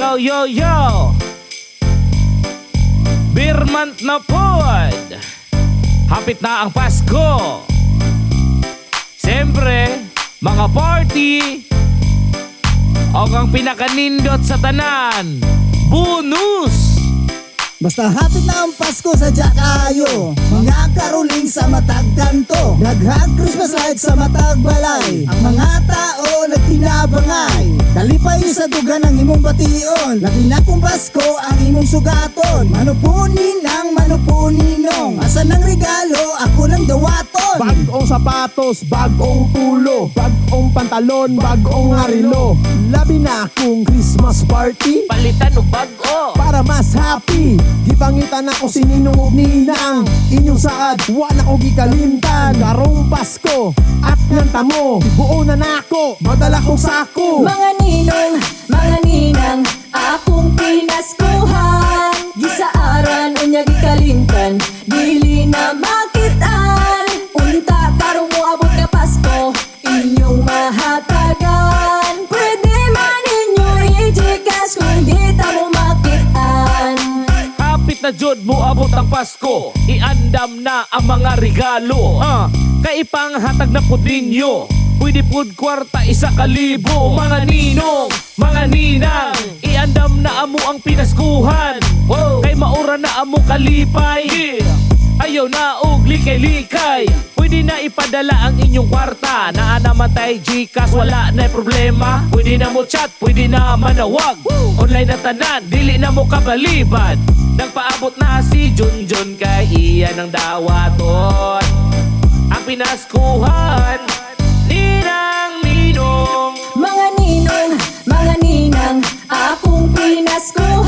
Yo, yo, yo! Beer month na pod! Hapit na ang Pasko! Siyempre, mga party! O ang pinakanindot sa tanan, bonus! Basta hapit na ang Pasko sa Jakayo Mga karuling sa matag kanto Naghag Christmas light sa matag balay Ang mga tao nagtinabangay Dalipayo sa dugan ang imong bation Labi na kung Pasko ang imong sugaton. Manupunin ang manupuninong Asa ng regalo ako ng dawaton. Bagong sapatos, bagong pulo Bagong pantalon, bagong harilo Labi na akong Christmas party. Palitan o bago! Mas happy. Gipangitan ako si Ninong ug Ninang Inyong saad, wala ko gikalimtan. Karong Pasko, at nganta mo Buo na nako, madala kong sako Mga ninong, mga ninang, Hapit na jud mo abot ang Pasko. Iandam na ang mga regalo. Ha? Kaipanghatag na pud ninyo. Pwede pud kwarta isa kalibo Mga ninong, mga ninang Iandam na amo ang pinaskuhan. Kay maura na amo kalipay Ayaw na og likay-likay. Pwede na ipadala ang inyong kwarta. Naa naman tayo Gcash, wala na problema. Pwede na mo chat, pwede na manawag. Online na tanan, dili na mo kabalibad Nagpaabot na si Junjun kay iyan ang dawaton. Ang pinaskuhan Ninang Ninong. Mga ninong, mga ninang, akong pinaskuhan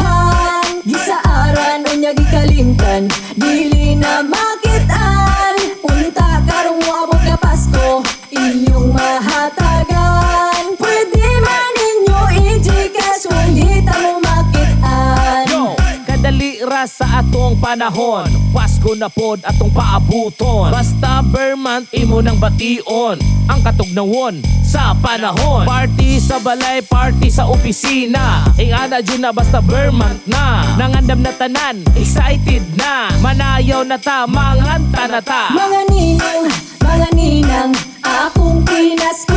atong panahon. Pasko na pod atong paabuton. Basta Vermont imo nang bation Ang katugnawon sa panahon. Party sa balay, party sa opisina. Ingana dyan na basta Vermont na. Nangandam na tanan, excited na. Manayaw na ta, manganta na ta. Mga ninong, mga ninang, akong pinaskuhan